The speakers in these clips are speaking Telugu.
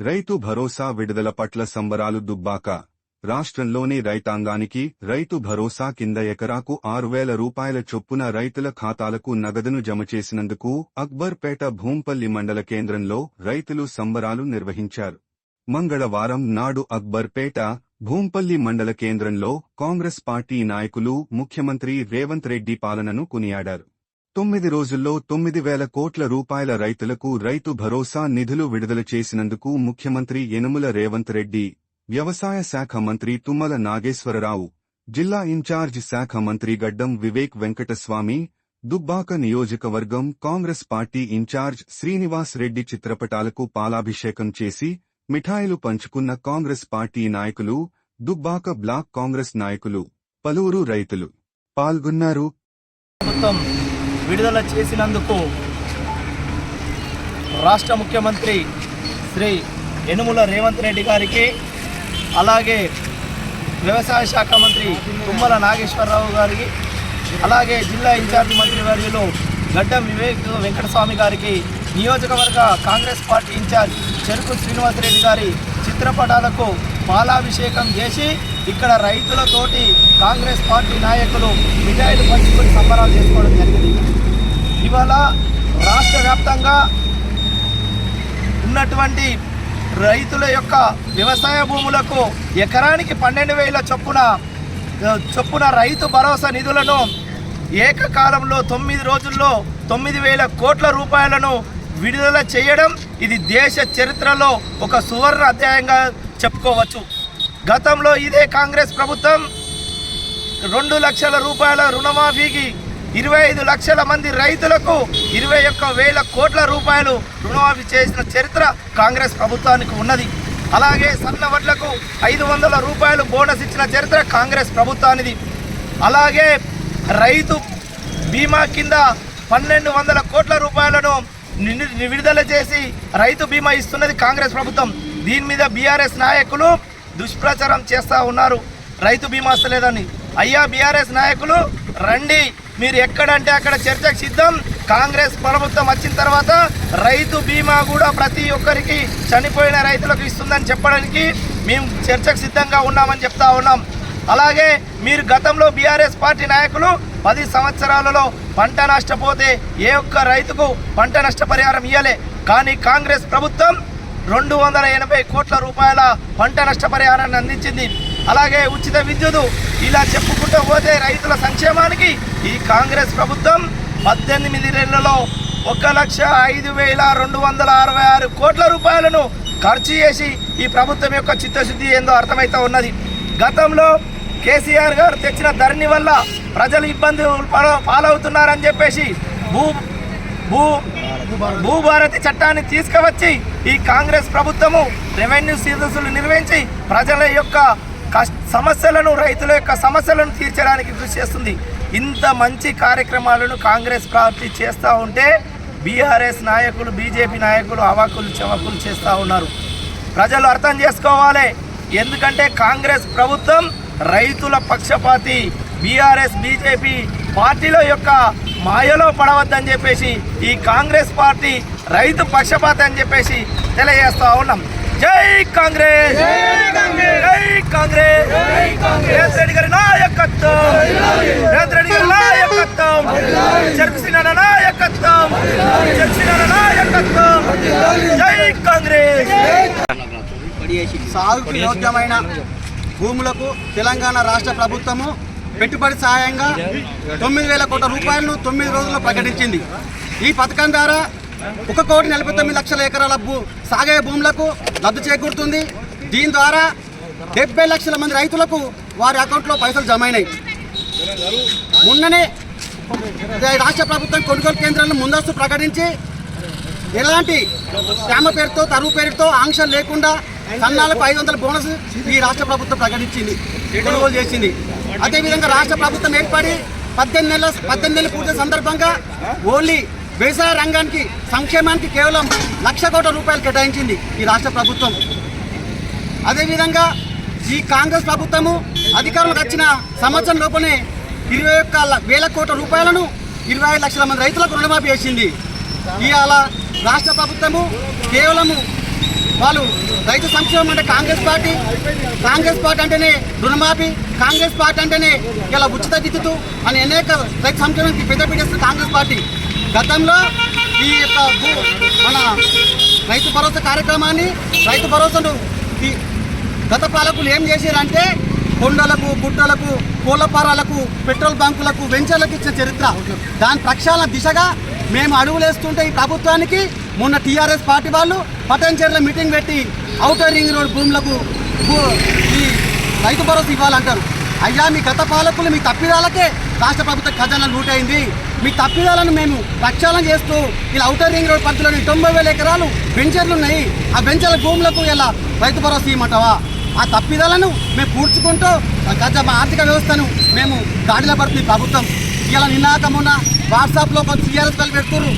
రైతు భరోసా విడుదల పట్ల సంబరాలు దుబ్బాక. రాష్ట్రంలోని రైతాంగానికి రైతు భరోసా కింద ఎకరాకు ఆరు వేల రూపాయల చొప్పున రైతుల ఖాతాలకు నగదును జమ చేసినందుకు అక్బర్పేట భూంపల్లి మండల కేంద్రంలో రైతులు సంబరాలు నిర్వహించారు. మంగళవారం నాడు అక్బర్పేట భూంపల్లి మండల కేంద్రంలో కాంగ్రెస్ పార్టీ నాయకులు ముఖ్యమంత్రి రేవంత్ రెడ్డి పాలనను కొనియాడారు. తొమ్మిది రోజుల్లో తొమ్మిది వేల కోట్ల రూపాయల రైతులకు రైతు భరోసా నిధులు విడుదల చేసినందుకు ముఖ్యమంత్రి యనుమల రేవంత్ రెడ్డి వ్యవసాయ శాఖ మంత్రి తుమ్మల నాగేశ్వరరావు జిల్లా ఇన్ఛార్జ్ శాఖ మంత్రి గడ్డం వివేక్ వెంకటస్వామి దుబ్బాక నియోజకవర్గం Congress party in charge Srinivas Reddy చిత్రపటాలకు పాలాభిషేకం చేసి మిఠాయిలు పంచుకున్న కాంగ్రెస్ పార్టీ నాయకులు దుబ్బాక బ్లాక్ కాంగ్రెస్ నాయకులు పలువురు రైతులు పాల్గొన్నారు. విడుదల చేసినందుకు రాష్ట్ర ముఖ్యమంత్రి శ్రీ యనుముల రేవంత్ రెడ్డి గారికి అలాగే వ్యవసాయ శాఖ మంత్రి తుమ్మల నాగేశ్వరరావు గారికి అలాగే జిల్లా ఇన్ఛార్జి మంత్రి వర్యులు గడ్డం వివేక్ వెంకటస్వామి గారికి నియోజకవర్గ కాంగ్రెస్ పార్టీ ఇన్ఛార్జ్ చెరుకు శ్రీనివాసరెడ్డి గారి చిత్రపటాలకు పాలాభిషేకం చేసి ఇక్కడ రైతులతోటి కాంగ్రెస్ పార్టీ నాయకులు మిఠాయిలు పంచుకొని సంబరాలు చేసుకోవడం జరిగింది. ఇవాళ రాష్ట్ర వ్యాప్తంగా ఉన్నటువంటి రైతుల యొక్క వ్యవసాయ భూములకు ఎకరానికి పన్నెండు వేల చొప్పున చొప్పున రైతు భరోసా నిధులను ఏకకాలంలో తొమ్మిది రోజుల్లో తొమ్మిది వేల కోట్ల రూపాయలను విడుదల చేయడం ఇది దేశ చరిత్రలో ఒక సువర్ణ అధ్యాయంగా చెప్పుకోవచ్చు. గతంలో ఇదే కాంగ్రెస్ ప్రభుత్వం రెండు లక్షల రూపాయల రుణమాఫీకి ఇరవై ఐదు లక్షల మంది రైతులకు ఇరవై ఒక్క వేల కోట్ల రూపాయలు రుణమాఫీ చేసిన చరిత్ర కాంగ్రెస్ ప్రభుత్వానికి ఉన్నది. అలాగే సన్న వడ్లకు ఐదు వందల రూపాయలు బోనస్ ఇచ్చిన చరిత్ర కాంగ్రెస్ ప్రభుత్వానిది. అలాగే రైతు బీమా కింద పన్నెండు వందల కోట్ల రూపాయలను ని- విడుదల చేసి రైతు బీమా ఇస్తున్నది కాంగ్రెస్ ప్రభుత్వం. దీని మీద బీఆర్ఎస్ నాయకులు దుష్ప్రచారం చేస్తూ ఉన్నారు. రైతు బీమా వస్తలేదని అయ్యా బీఆర్ఎస్ నాయకులు రండి. మీరు ఎక్కడంటే అక్కడ చర్చకు సిద్ధం. కాంగ్రెస్ ప్రభుత్వం వచ్చిన తర్వాత రైతు బీమా కూడా ప్రతి ఒక్కరికి చనిపోయిన రైతులకు ఇస్తుందని చెప్పడానికి మేము చర్చకు సిద్ధంగా ఉన్నామని చెప్తా ఉన్నాం. అలాగే మీరు గతంలో బీఆర్ఎస్ పార్టీ నాయకులు పది సంవత్సరాలలో పంట నష్టపోతే ఏ ఒక్క రైతుకు పంట నష్టపరిహారం ఇవ్వలే కానీ కాంగ్రెస్ ప్రభుత్వం రెండు వందల ఎనభై కోట్ల రూపాయల పంట నష్టపరిహారాన్ని అందించింది. అలాగే ఉచిత విద్యుత్. ఇలా చెప్పుకుంటూ పోతే రైతుల సంక్షేమానికి ఈ కాంగ్రెస్ ప్రభుత్వం పద్దెనిమిది నెలలలో ఒక లక్ష ఐదు వేల రెండు వందల అరవై ఆరు కోట్ల రూపాయలను ఖర్చు చేసి ఈ ప్రభుత్వం యొక్క చిత్తశుద్ధి ఏందో అర్థమవుతా ఉన్నది. గతంలో కేసీఆర్ గారు తెచ్చిన ధరణి వల్ల ప్రజలు ఇబ్బందులు పాల- పాలవుతున్నారని చెప్పేసి భూ భూ భూభారతి చట్టాన్ని తీసుకువచ్చి ఈ కాంగ్రెస్ ప్రభుత్వము రెవెన్యూ సీజన్సులు నిర్వహించి ప్రజల యొక్క సమస్యలను రైతుల యొక్క సమస్యలను తీర్చడానికి కృషి చేస్తుంది. ఇంత మంచి కార్యక్రమాలను కాంగ్రెస్ పార్టీ చేస్తూ ఉంటే బీఆర్ఎస్ నాయకులు బీజేపీ నాయకులు అవాకులు చవాకులు చేస్తూ ఉన్నారు. ప్రజలు అర్థం చేసుకోవాలి. ఎందుకంటే కాంగ్రెస్ ప్రభుత్వం రైతుల పక్షపాతి బీఆర్ఎస్ బీజేపీ పార్టీల యొక్క మాయలో పడవద్దని చెప్పేసి ఈ కాంగ్రెస్ పార్టీ రైతు పక్షపాతి అని చెప్పేసి తెలియజేస్తూ ఉన్నాం. జై కాంగ్రెస్! జై కాంగ్రెస్! రేవంత్ రెడ్డి గారి నాయకత్వం! రేవంత్ రెడ్డి గారి నాయకత్వం! చెరుకు సినాన నాయకత్వం! చెరుకు సినాన నాయకత్వం! జై కాంగ్రెస్! సాగుకు యోగ్యమైన భూములకు తెలంగాణ రాష్ట్ర ప్రభుత్వము పెట్టుబడి సహాయంగా తొమ్మిది వేల కోట్ల రూపాయలను తొమ్మిది రోజుల్లో ప్రకటించింది. ఈ పథకం ద్వారా ఒక కోటి నలభై తొమ్మిది లక్షల ఎకరాల భూ సాగే భూములకు లబ్ధి చేకూరుతుంది. దీని ద్వారా డెబ్బై లక్షల మంది రైతులకు వారి అకౌంట్లో పైసలు జమ అయినాయి మొన్ననే రాష్ట్ర ప్రభుత్వం కొనుగోలు కేంద్రాలను ముందస్తు ప్రకటించి ఎలాంటి శ్యామ పేరుతో తరువు పేరుతో ఆంక్షలు లేకుండా సన్నాలకు ఐదు వందల బోనస్ ఈ రాష్ట్ర ప్రభుత్వం ప్రకటించింది కొనుగోలు చేసింది. అదేవిధంగా రాష్ట్ర ప్రభుత్వం ఏర్పడి పద్దెనిమిది నెలల పద్దెనిమిది నెలలు పూర్తి సందర్భంగా ఓన్లీ వ్యవసాయ రంగానికి సంక్షేమానికి కేవలం లక్ష కోట్ల రూపాయలు కేటాయించింది ఈ రాష్ట్ర ప్రభుత్వం. అదేవిధంగా ఈ కాంగ్రెస్ ప్రభుత్వము అధికారంలోకి వచ్చిన సంవత్సరం లోపలే ఇరవై ఒక్క వేల కోట్ల రూపాయలను ఇరవై ఐదు లక్షల మంది రైతులకు రుణమాఫీ చేసింది. ఇవాళ రాష్ట్ర ప్రభుత్వము కేవలము వాళ్ళు రైతు సంక్షేమం అంటే కాంగ్రెస్ పార్టీ కాంగ్రెస్ పార్టీ అంటేనే రుణమాఫీ కాంగ్రెస్ పార్టీ అంటేనే ఇలా ఉచిత విద్యుత్ అని అనేక రైతు సంక్షేమానికి పెద్దపీట ఇస్తుంది కాంగ్రెస్ పార్టీ. గతంలో ఈ యొక్క భూ- మన రైతు భరోసా కార్యక్రమాన్ని రైతు భరోసాను గత పాలకులు ఏం చేశారంటే కొండలకు గుట్టలకు కోళ్ళపారాలకు పెట్రోల్ బంకులకు వెంచర్లకు ఇచ్చిన చరిత్ర. దాని ప్రక్షాళన దిశగా మేము అడుగులేస్తుంటే ఈ ప్రభుత్వానికి మొన్న టీఆర్ఎస్ పార్టీ వాళ్ళు పటంచెర్ల మీటింగ్ పెట్టి అవుటర్ రింగ్ రోడ్ భూములకు ఈ రైతు భరోసా ఇవ్వాలంటారు. అయ్యా మీ గత పాలకులు మీ తప్పిదాలకే రాష్ట్ర ప్రభుత్వ ఖజానా లూట్ అయింది మీ తప్పిదాలను మేము ప్రక్షాళన చేస్తూ ఇలా ఔటర్ రింగ్ రోడ్ పరిధిలోని తొంభై వేల ఎకరాలు వెంచర్లు ఉన్నాయి. ఆ వెంచర్ల భూములకు ఇలా రైతు భరోసా ఇవ్వమంటావా? ఆ తప్పిదాలను మేము పూడ్చుకుంటూ గజ మా ఆర్థిక వ్యవస్థను మేము గాడిలో పడుతుంది ప్రభుత్వం. ఇలా నిన్నాక మొన్న వాట్సాప్లో కొంత టీఆర్ఎస్ వాళ్ళు పెడుతున్నారు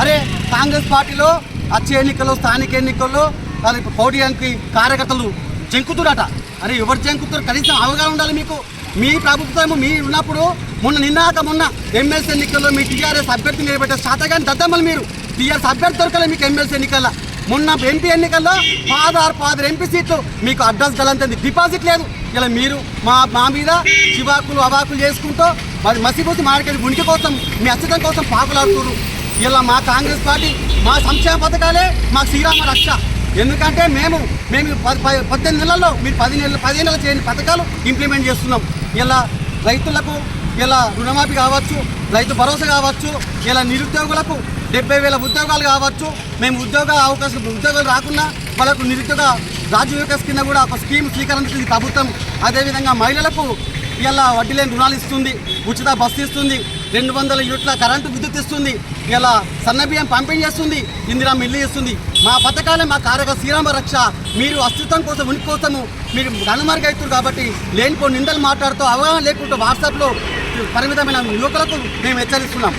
అరే కాంగ్రెస్ పార్టీలో వచ్చే ఎన్నికల్లో స్థానిక ఎన్నికల్లో వాళ్ళ పోటీయానికి కార్యకర్తలు జంకుతురట అరే ఎవరు జంకుతారు కనీసం అవగాహన ఉండాలి మీకు. మీ ప్రభుత్వం మీ ఉన్నప్పుడు మొన్న నిన్నాక మొన్న ఎమ్మెల్సీ ఎన్నికల్లో మీ టీఆర్ఎస్ అభ్యర్థి నిలబెట్టే శాతగాని దద్దమ్మలు మీరు. టీఆర్ఎస్ అభ్యర్థి దొరకలే మీకు ఎమ్మెల్సీ ఎన్నికల్లో. మొన్న ఎంపీ ఎన్నికల్లో పాదారు పాదరు ఎంపీ సీట్లు మీకు అడ్రస్ గలంతంది. డిపాజిట్ లేదు. ఇలా మీరు మా మా మీద చివాకులు అవాకులు చేసుకుంటూ మరి మసిపోసి మార్కెట్ ఉనికి కోసం మీ అస్తిత్వం కోసం పాకులాడుతున్నారు. ఇలా మా కాంగ్రెస్ పార్టీ మా సంక్షేమ పథకాలే మా శ్రీరామ రక్ష. ఎందుకంటే మేము మేము పది- పద్దెనిమిది నెలల్లో మీరు పది నెలలు పదిహేను నెలలు చేయని పథకాలు ఇంప్లిమెంట్ చేస్తున్నాం. ఇలా రైతులకు ఇలా రుణమాఫీ కావచ్చు రైతు భరోసా కావచ్చు ఇలా నిరుద్యోగులకు డెబ్బై వేల ఉద్యోగాలు కావచ్చు. మేము ఉద్యోగ అవకాశం ఉద్యోగాలు రాకుండా వాళ్ళకు నిరుద్యోగ రాజ్య వికాస్ కింద కూడా ఒక స్కీమ్ స్వీకరించింది ప్రభుత్వం. అదేవిధంగా మహిళలకు ఇలా వడ్డీ లేని రుణాలు ఇస్తుంది ఉచిత బస్సు ఇస్తుంది రెండు వందల యూట్ల కరెంటు విద్యుత్ ఇస్తుంది. ఇలా సన్నబియ్యం పంపిణీ చేస్తుంది. ఇందిరా మిల్లు ఇస్తుంది మా పథకాలే మా కార్యక శ్రీరామ రక్ష. మీరు అస్తిత్వం కోసం ఉనికి కోసము మీరు కనుమరుగవుతారు కాబట్టి లేనిపో నిందలు మాట్లాడుతూ అవగాహన లేకుండా వాట్సాప్లో పరిమితమైన యువకులకు మేము హెచ్చరిస్తున్నాం.